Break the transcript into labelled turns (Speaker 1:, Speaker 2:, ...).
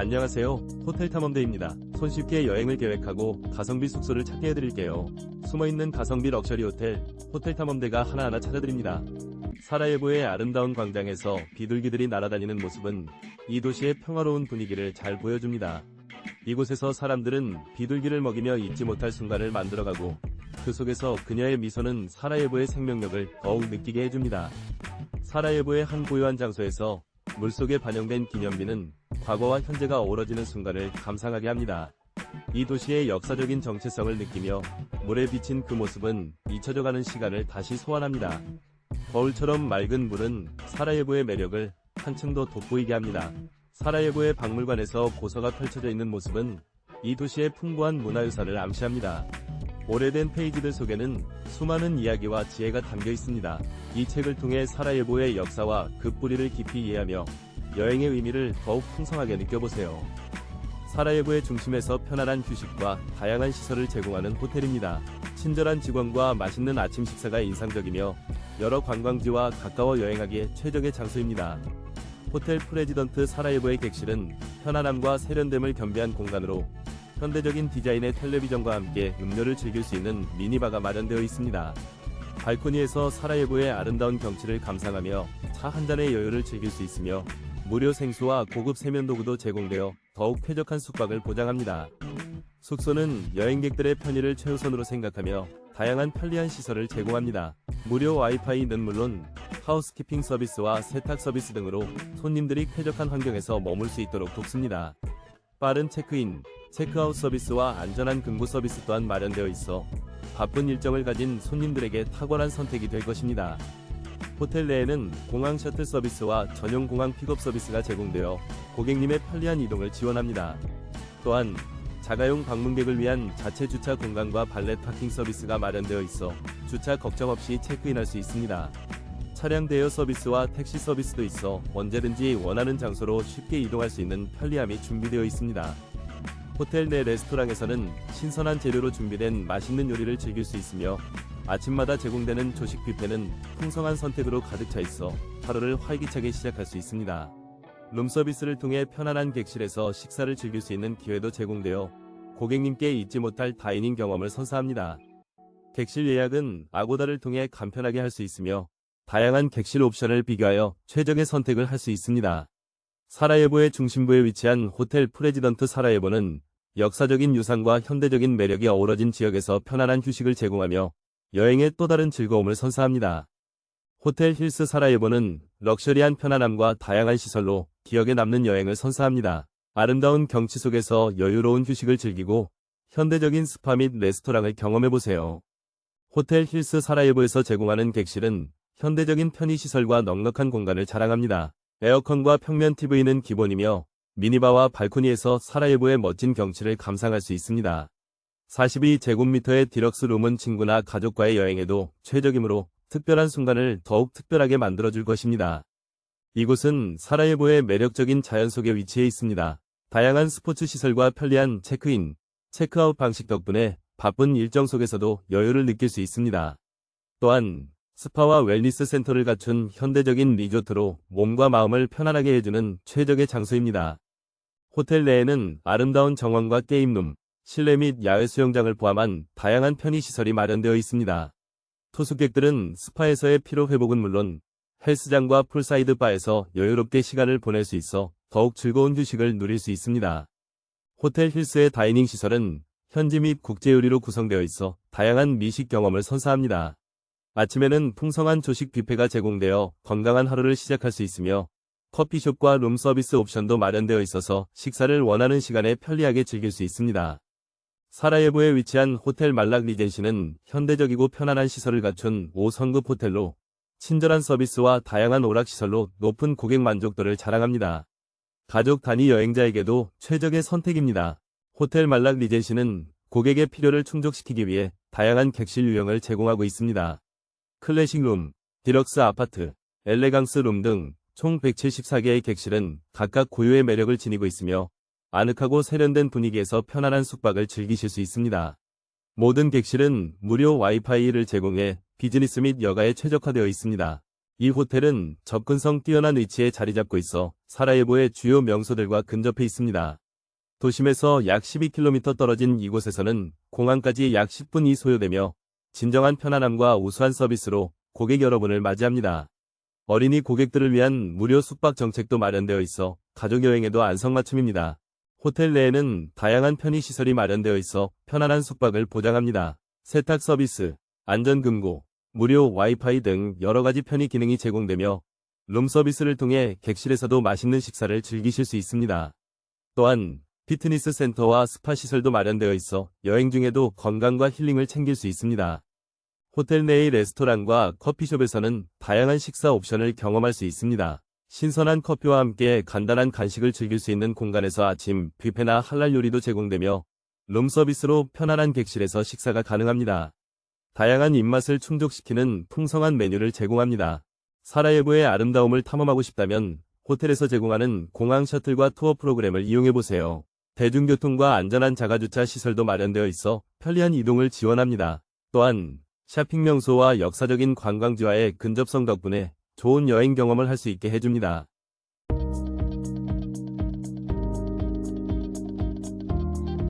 Speaker 1: 안녕하세요. 호텔 탐험대입니다. 손쉽게 여행을 계획하고 가성비 숙소를 찾게 해드릴게요. 숨어있는 가성비 럭셔리 호텔, 호텔 탐험대가 하나하나 찾아드립니다. 사라예보의 아름다운 광장에서 비둘기들이 날아다니는 모습은 이 도시의 평화로운 분위기를 잘 보여줍니다. 이곳에서 사람들은 비둘기를 먹이며 잊지 못할 순간을 만들어가고 그 속에서 그녀의 미소는 사라예보의 생명력을 더욱 느끼게 해줍니다. 사라예보의 한 고요한 장소에서 물속에 반영된 기념비는 과거와 현재가 어우러지는 순간을 감상하게 합니다. 이 도시의 역사적인 정체성을 느끼며 물에 비친 그 모습은 잊혀져가는 시간을 다시 소환합니다. 거울처럼 맑은 물은 사라예보의 매력을 한층 더 돋보이게 합니다. 사라예보의 박물관에서 고서가 펼쳐져 있는 모습은 이 도시의 풍부한 문화유산을 암시합니다. 오래된 페이지들 속에는 수많은 이야기와 지혜가 담겨 있습니다. 이 책을 통해 사라예보의 역사와 그 뿌리를 깊이 이해하며 여행의 의미를 더욱 풍성하게 느껴보세요. 사라예보의 중심에서 편안한 휴식과 다양한 시설을 제공하는 호텔입니다. 친절한 직원과 맛있는 아침 식사가 인상적이며 여러 관광지와 가까워 여행하기에 최적의 장소입니다. 호텔 프레지던트 사라예보의 객실은 편안함과 세련됨을 겸비한 공간으로 현대적인 디자인의 텔레비전과 함께 음료를 즐길 수 있는 미니바가 마련되어 있습니다. 발코니에서 사라예보의 아름다운 경치를 감상하며 차 한 잔의 여유를 즐길 수 있으며 무료 생수와 고급 세면 도구도 제공되어 더욱 쾌적한 숙박을 보장합니다. 숙소는 여행객들의 편의를 최우선으로 생각하며 다양한 편리한 시설을 제공합니다. 무료 와이파이는 물론 하우스키핑 서비스와 세탁 서비스 등으로 손님들이 쾌적한 환경에서 머물 수 있도록 돕습니다. 빠른 체크인, 체크아웃 서비스와 안전한 금고 서비스 또한 마련되어 있어 바쁜 일정을 가진 손님들에게 탁월한 선택이 될 것입니다. 호텔 내에는 공항 셔틀 서비스와 전용 공항 픽업 서비스가 제공되어 고객님의 편리한 이동을 지원합니다. 또한 자가용 방문객을 위한 자체 주차 공간과 발렛 파킹 서비스가 마련되어 있어 주차 걱정 없이 체크인할 수 있습니다. 차량 대여 서비스와 택시 서비스도 있어 언제든지 원하는 장소로 쉽게 이동할 수 있는 편리함이 준비되어 있습니다. 호텔 내 레스토랑에서는 신선한 재료로 준비된 맛있는 요리를 즐길 수 있으며 아침마다 제공되는 조식 뷔페는 풍성한 선택으로 가득 차 있어 하루를 활기차게 시작할 수 있습니다. 룸 서비스를 통해 편안한 객실에서 식사를 즐길 수 있는 기회도 제공되어 고객님께 잊지 못할 다이닝 경험을 선사합니다. 객실 예약은 아고다를 통해 간편하게 할 수 있으며 다양한 객실 옵션을 비교하여 최적의 선택을 할 수 있습니다. 사라예보의 중심부에 위치한 호텔 프레지던트 사라예보는 역사적인 유산과 현대적인 매력이 어우러진 지역에서 편안한 휴식을 제공하며 여행의 또 다른 즐거움을 선사합니다. 호텔 힐스 사라예보는 럭셔리한 편안함과 다양한 시설로 기억에 남는 여행을 선사합니다. 아름다운 경치 속에서 여유로운 휴식을 즐기고 현대적인 스파 및 레스토랑을 경험해보세요. 호텔 힐스 사라예보에서 제공하는 객실은 현대적인 편의시설과 넉넉한 공간을 자랑합니다. 에어컨과 평면 TV는 기본이며 미니바와 발코니에서 사라예보의 멋진 경치를 감상할 수 있습니다. 42제곱미터의 디럭스 룸은 친구나 가족과의 여행에도 최적이므로 특별한 순간을 더욱 특별하게 만들어줄 것입니다. 이곳은 사라예보의 매력적인 자연 속에 위치해 있습니다. 다양한 스포츠 시설과 편리한 체크인, 체크아웃 방식 덕분에 바쁜 일정 속에서도 여유를 느낄 수 있습니다. 또한 스파와 웰니스 센터를 갖춘 현대적인 리조트로 몸과 마음을 편안하게 해주는 최적의 장소입니다. 호텔 내에는 아름다운 정원과 게임룸, 실내 및 야외 수영장을 포함한 다양한 편의시설이 마련되어 있습니다. 투숙객들은 스파에서의 피로 회복은 물론 헬스장과 풀사이드 바에서 여유롭게 시간을 보낼 수 있어 더욱 즐거운 휴식을 누릴 수 있습니다. 호텔 힐스의 다이닝 시설은 현지 및 국제 요리로 구성되어 있어 다양한 미식 경험을 선사합니다. 아침에는 풍성한 조식 뷔페가 제공되어 건강한 하루를 시작할 수 있으며 커피숍과 룸 서비스 옵션도 마련되어 있어서 식사를 원하는 시간에 편리하게 즐길 수 있습니다. 사라예보에 위치한 호텔 말락 리젠시는 현대적이고 편안한 시설을 갖춘 5성급 호텔로 친절한 서비스와 다양한 오락시설로 높은 고객 만족도를 자랑합니다. 가족 단위 여행자에게도 최적의 선택입니다. 호텔 말락 리젠시는 고객의 필요를 충족시키기 위해 다양한 객실 유형을 제공하고 있습니다. 클래식 룸, 디럭스 아파트, 엘레강스 룸 등 총 174개의 객실은 각각 고유의 매력을 지니고 있으며 아늑하고 세련된 분위기에서 편안한 숙박을 즐기실 수 있습니다. 모든 객실은 무료 와이파이를 제공해 비즈니스 및 여가에 최적화되어 있습니다. 이 호텔은 접근성 뛰어난 위치에 자리 잡고 있어 사라예보의 주요 명소들과 근접해 있습니다. 도심에서 약 12km 떨어진 이곳에서는 공항까지 약 10분이 소요되며 진정한 편안함과 우수한 서비스로 고객 여러분을 맞이합니다. 어린이 고객들을 위한 무료 숙박 정책도 마련되어 있어 가족 여행에도 안성맞춤입니다. 호텔 내에는 다양한 편의시설이 마련되어 있어 편안한 숙박을 보장합니다. 세탁 서비스, 안전금고, 무료 와이파이 등 여러가지 편의 기능이 제공되며 룸 서비스를 통해 객실에서도 맛있는 식사를 즐기실 수 있습니다. 또한 피트니스 센터와 스파 시설도 마련되어 있어 여행 중에도 건강과 힐링을 챙길 수 있습니다. 호텔 내의 레스토랑과 커피숍에서는 다양한 식사 옵션을 경험할 수 있습니다. 신선한 커피와 함께 간단한 간식을 즐길 수 있는 공간에서 아침 뷔페나 할랄 요리도 제공되며 룸 서비스로 편안한 객실에서 식사가 가능합니다. 다양한 입맛을 충족시키는 풍성한 메뉴를 제공합니다. 사라예보의 아름다움을 탐험하고 싶다면 호텔에서 제공하는 공항 셔틀과 투어 프로그램을 이용해보세요. 대중교통과 안전한 자가주차 시설도 마련되어 있어 편리한 이동을 지원합니다. 또한 쇼핑 명소와 역사적인 관광지와의 근접성 덕분에 좋은 여행 경험을 할 수 있게 해줍니다.